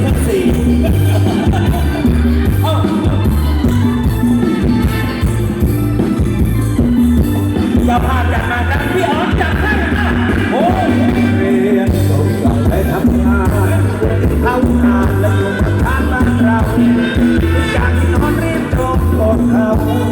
อย่เจ้าภาพจัดมาจัดพี่อ๋อจัดให้นรีบจอ้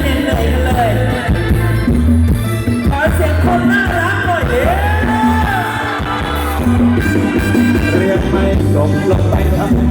เห็นเลยกันเลยขอเสียงคนน่ารักหน่อยเด้เรียกไม่จบลงไปทำ